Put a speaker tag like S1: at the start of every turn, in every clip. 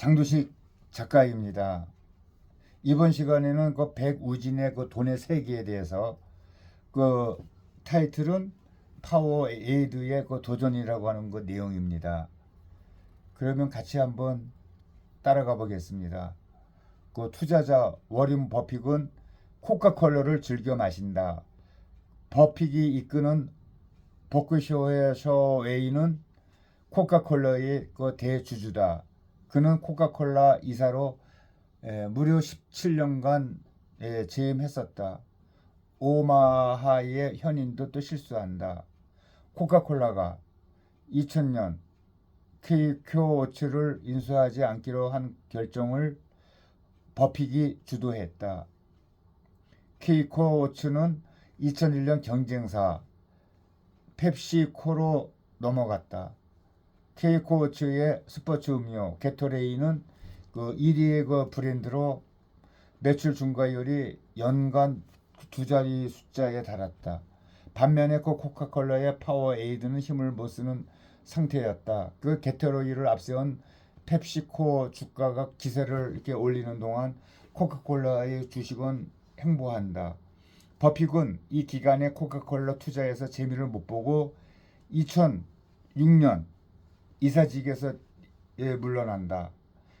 S1: 장두식 작가입니다. 이번 시간에는 그 백우진의 그 돈의 세계에 대해서 그 타이틀은 파워 에이드의 그 도전이라고 하는 그 내용입니다. 그러면 같이 한번 따라가 보겠습니다. 그 투자자 워린 버핏은 코카콜라를 즐겨 마신다. 버핏이 이끄는 버크셔의 셔웨이는 코카콜라의 그 대주주다. 그는 코카콜라 이사로 에, 무려 17년간 에, 재임했었다. 오마하의 현인도 또 실수한다. 코카콜라가 2000년 케이크워치를 인수하지 않기로 한 결정을 버핏이 주도했다. 케이크워치는 2001년 경쟁사 펩시코로 넘어갔다. 케이크워치의 스포츠 음료 게토레이는 그 1위의 그 브랜드로 매출 증가율이 연간 두 자리 숫자에 달았다. 반면에 그 코카콜라의 파워에이드는 힘을 못 쓰는 상태였다. 그 게토레이를 앞세운 펩시코 주가가 기세를 이렇게 올리는 동안 코카콜라의 주식은 행보한다. 버핏은 이 기간에 코카콜라 투자에서 재미를 못 보고 2006년 이사직에서 예, 물러난다.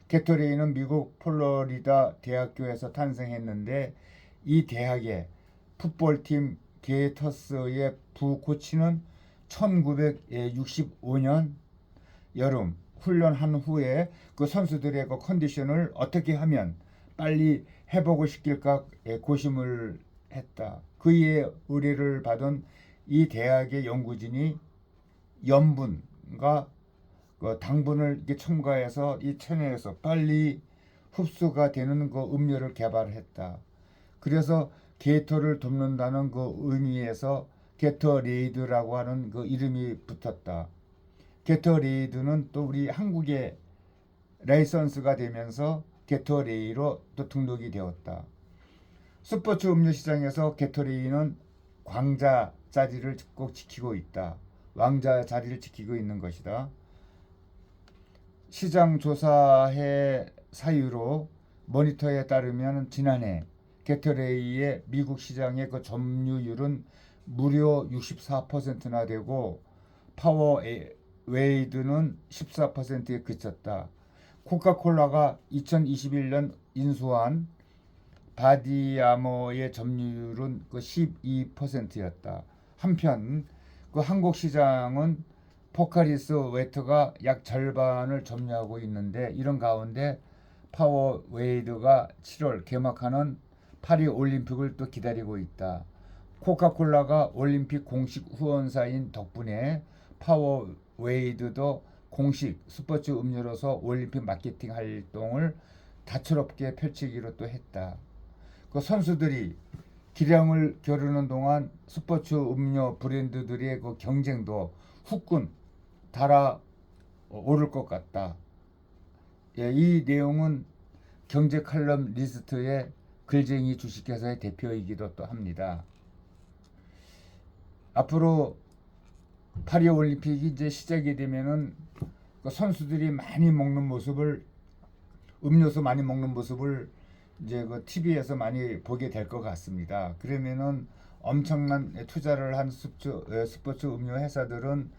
S1: 게토레이는 미국 플로리다 대학교에서 탄생했는데 이 대학의 풋볼팀 게이터스의 부코치는 1965년 여름 훈련한 후에 그 선수들의 그 컨디션을 어떻게 하면 빨리 회복을 시킬까 예, 고심을 했다. 그의 의뢰를 받은 이 대학의 연구진이 염분과 그 당분을 이렇게 첨가해서 이 체내에서 빨리 흡수가 되는 그 음료를 개발했다. 그래서 게이터를 돕는다는 그 의미에서 게터레이드라고 하는 그 이름이 붙었다. 게터레이드는 또 우리 한국의 라이선스가 되면서 게터레이로 또 등록이 되었다. 스포츠 음료 시장에서 게토레이는 광자 자리를 꼭 지키고 있다. 왕자 자리를 지키고 있는 것이다. 시장 조사회 사유로 모니터에 따르면 지난해 게토레이의 미국 시장의 그 점유율은 무려 64%나 되고 파워 웨이드는 14%에 그쳤다. 코카콜라가 2021년 인수한 바디아머의 점유율은 그 12%였다. 한편 그 한국 시장은 포카리스 웨트가 약 절반을 점유하고 있는데 이런 가운데 파워 웨이드가 7월 개막하는 파리 올림픽을 또 기다리고 있다. 코카콜라가 올림픽 공식 후원사인 덕분에 파워 웨이드도 공식 스포츠 음료로서 올림픽 마케팅 활동을 다채롭게 펼치기로 또 했다. 그 선수들이 기량을 겨루는 동안 스포츠 음료 브랜드들의 그 경쟁도 후끈 달아 오를 것 같다. 예, 이 내용은 경제 칼럼 리스트의 글쟁이 주식회사의 대표이기도 또 합니다. 앞으로 파리 올림픽이 이제 시작이 되면은 그 선수들이 많이 먹는 모습을 음료수 많이 먹는 모습을 이제 그 TV에서 많이 보게 될 것 같습니다. 그러면은 엄청난 투자를 한 에, 스포츠 음료 회사들은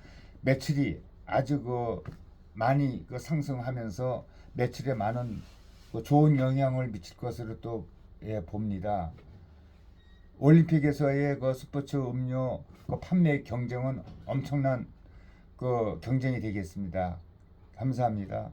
S1: 매출이 아주 그 많이 그 상승하면서 매출에 많은 그 좋은 영향을 미칠 것으로 또 예, 봅니다. 올림픽에서의 그 스포츠 음료 그 판매 경쟁은 엄청난 그 경쟁이 되겠습니다. 감사합니다.